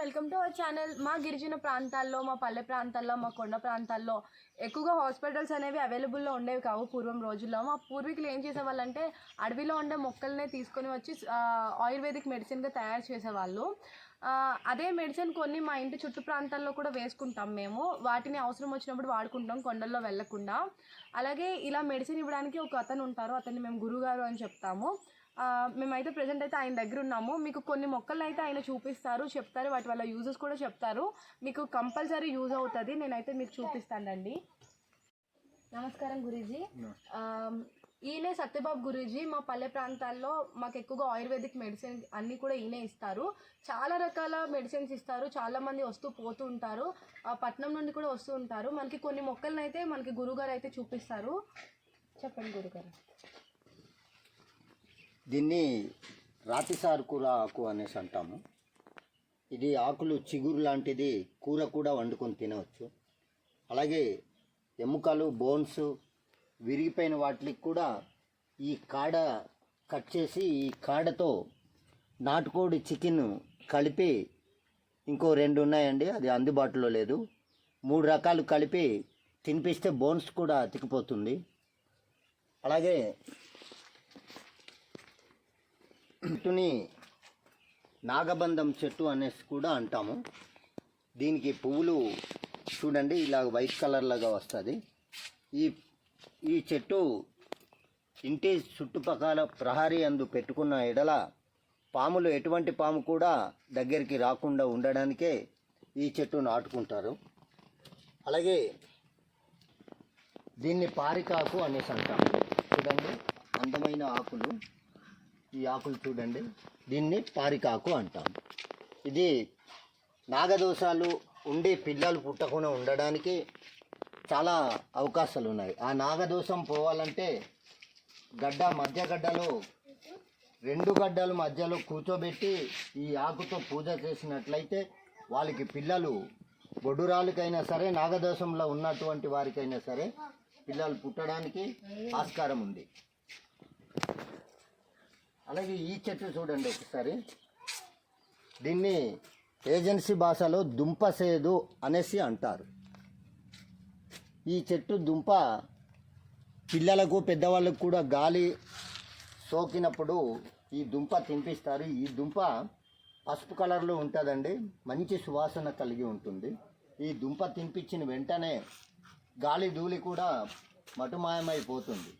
Welcome to our channel మా గిరిజన ప్రాంతాల్లో మా పల్లె ప్రాంతాల్లో మా కొండ ప్రాంతాల్లో ఎక్కువగా హాస్పిటల్స్ అనేవి అవైలబుల్లో ఉండేవి కావు పూర్వం రోజుల్లో. మా పూర్వీకులు ఏం చేసేవాళ్ళంటే అడవిలో ఉండే మొక్కల్నే తీసుకొని వచ్చి ఆయుర్వేదిక్ మెడిసిన్గా తయారు చేసేవాళ్ళు. అదే మెడిసిన్ కొన్ని మా ఇంటి చుట్టూ ప్రాంతాల్లో కూడా వేసుకుంటాం మేము. వాటిని అవసరం వచ్చినప్పుడు వాడుకుంటాం కొండల్లో వెళ్ళకుండా అలాగే ఇలా మెడిసిన్ ఇవ్వడానికి ఒక అతను ఉంటారు. అతన్ని మేము గురుగారు అని చెప్తాము. మేమైతే ప్రజెంట్ అయితే ఆయన దగ్గర ఉన్నాము. మీకు కొన్ని మొక్కలు అయితే ఆయన చూపిస్తారు చెప్తారు. వాటి వల్ల యూజెస్ కూడా చెప్తారు. మీకు కంపల్సరీ యూజ్ అవుతుంది. నేనైతే మీకు చూపిస్తానండి. నమస్కారం గురూజీ. ఈయనే సత్యబాబు గురూజీ. మా పల్లె ప్రాంతాల్లో మాకు ఎక్కువగా ఆయుర్వేదిక్ మెడిసిన్ అన్నీ కూడా ఈయనే ఇస్తారు. చాలా రకాల మెడిసిన్స్ ఇస్తారు. చాలా మంది వస్తూ పోతూ ఉంటారు. పట్నం నుండి కూడా వస్తూ ఉంటారు. మనకి కొన్ని మొక్కలను అయితే మనకి గురుగారు అయితే చూపిస్తారు. చెప్పండి గురుగారు. దీన్ని రాతిసారు కూర ఆకు అనేసి అంటాము. ఇది ఆకులు చిగురు లాంటిది కూర కూడా వండుకొని తినవచ్చు. అలాగే ఎముకలు బోన్స్ విరిగిపోయిన వాటికి కూడా ఈ కాడ కట్ చేసి ఈ కాడతో నాటుకోడి చికెన్ కలిపి ఇంకో రెండు ఉన్నాయండి అది అందుబాటులో లేదు. మూడు రకాలు కలిపి తినిపిస్తే బోన్స్ కూడా అతికిపోతుంది. అలాగే చెట్టుని నాగబంధం చెట్టు అనేసి కూడా అంటాము. దీనికి పువ్వులు చూడండి ఇలా వైట్ కలర్లాగా వస్తుంది. ఈ ఈ చెట్టు ఇంటి చుట్టుపక్కల ప్రహరీ అందు పెట్టుకున్న ఎడల పాములు ఎటువంటి పాము కూడా దగ్గరికి రాకుండా ఉండడానికే ఈ చెట్టు నాటుకుంటారు. అలాగే దీన్ని పారికాకు అనేసి అంటాము. చూడండి అందమైన ఆకులు. ఈ ఆకులు చూడండి. దీన్ని పారికాకు అంటాం ఇది నాగదోషాలు ఉండి పిల్లలు పుట్టకుండా ఉండడానికి చాలా అవకాశాలు ఉన్నాయి ఆ నాగదోషం పోవాలంటే గడ్డ మధ్య గడ్డలో రెండు గడ్డల మధ్యలో కూర్చోబెట్టి ఈ ఆకుతో పూజ చేసినట్లయితే వాళ్ళకి పిల్లలు బొడ్డురాలకైనా సరే నాగదోషంలో ఉన్నటువంటి వారికైనా సరే పిల్లలు పుట్టడానికి ఆస్కారం ఉంది. అలాగే ఈ చెట్టు చూడండి ఒకసారి. దీన్ని ఏజెన్సీ భాషలో దుంప సేదు అనేసి అంటారు. ఈ చెట్టు దుంప పిల్లలకు పెద్దవాళ్ళకు కూడా గాలి సోకినప్పుడు ఈ దుంప తినిపిస్తారు. ఈ దుంప పసుపు కలర్లో ఉంటుందండి. మంచి సువాసన కలిగి ఉంటుంది. ఈ దుంప తినిపించిన వెంటనే గాలి ధూళి కూడా మటుమాయమైపోతుంది.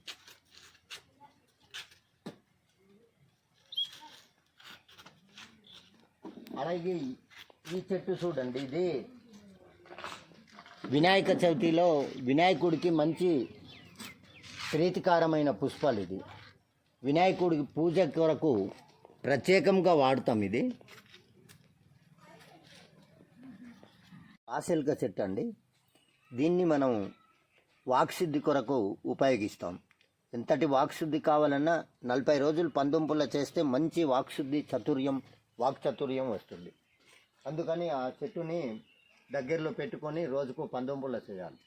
అలాగే ఈ- చెట్టు చూడండి ఇది. వినాయక చవితిలో వినాయకుడికి మంచి ప్రీతికారమైన పుష్పాలు ఇది. వినాయకుడికి పూజ కొరకు ప్రత్యేకంగా వాడుతాం ఇది. ఆశల్క చెట్టు అండి. దీన్ని మనం వాక్శుద్ధి కొరకు ఉపయోగిస్తాం. ఎంతటి వాక్శుద్ధి కావాలన్నా నలభై రోజులు పందుంపుల చేస్తే మంచి వాక్శుద్ధి చతుర్యం వాక్చతుర్యం వస్తుంది. అందుకని ఆ చెట్టుని దగ్గరలో పెట్టుకొని రోజుకు పందొంపుల చేయాలి.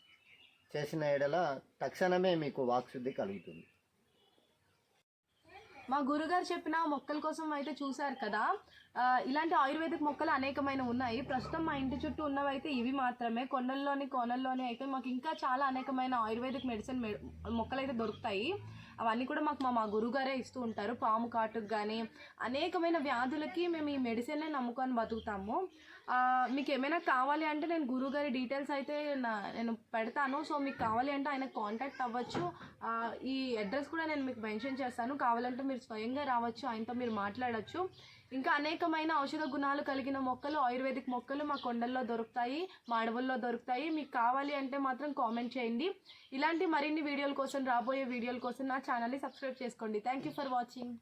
చేసిన ఎడల తక్షణమే మీకు వాక్శుద్ధి కలుగుతుంది. మా గురుగారు చెప్పిన మొక్కల కోసం అయితే చూశారు కదా. ఇలాంటి ఆయుర్వేదిక్ మొక్కలు అనేకమైన ఉన్నాయి. ప్రస్తుతం మా ఇంటి చుట్టూ ఉన్నవైతే ఇవి మాత్రమే. కొండల్లోని కోనల్లోని అయితే మాకు ఇంకా చాలా అనేకమైన ఆయుర్వేదిక్ మెడిసిన్ మొక్కలు అయితే దొరుకుతాయి. అవన్నీ కూడా మాకు మా మా గురుగారే ఇస్తూ ఉంటారు. పాము కాటుకు కానీ అనేకమైన వ్యాధులకి మేము ఈ మెడిసిన్నే నమ్ముకొని బతుకుతాము. మీకు ఏమైనా కావాలి అంటే నేను గురువు గారి డీటెయిల్స్ అయితే నా- నేను పెడతాను. సో మీకు కావాలి అంటే ఆయన కాంటాక్ట్ అవ్వచ్చు. ఈ అడ్రస్ కూడా నేను మీకు మెన్షన్ చేస్తాను. కావాలంటే మీరు స్వయంగా రావచ్చు. ఆయనతో మీరు మాట్లాడవచ్చు ఇంకా అనేకమైన ఔషధ గుణాలు కలిగిన మొక్కలు ఆయుర్వేదిక్ మొక్కలు మా కొండల్లో దొరుకుతాయి మా అడవుల్లో దొరుకుతాయి. మీకు కావాలి అంటే మాత్రం కామెంట్ చేయండి. ఇలాంటి మరిన్ని వీడియోల కోసం రాబోయే వీడియోల కోసం నా ఛానల్ని సబ్స్క్రైబ్ చేసుకోండి. Thank you for watching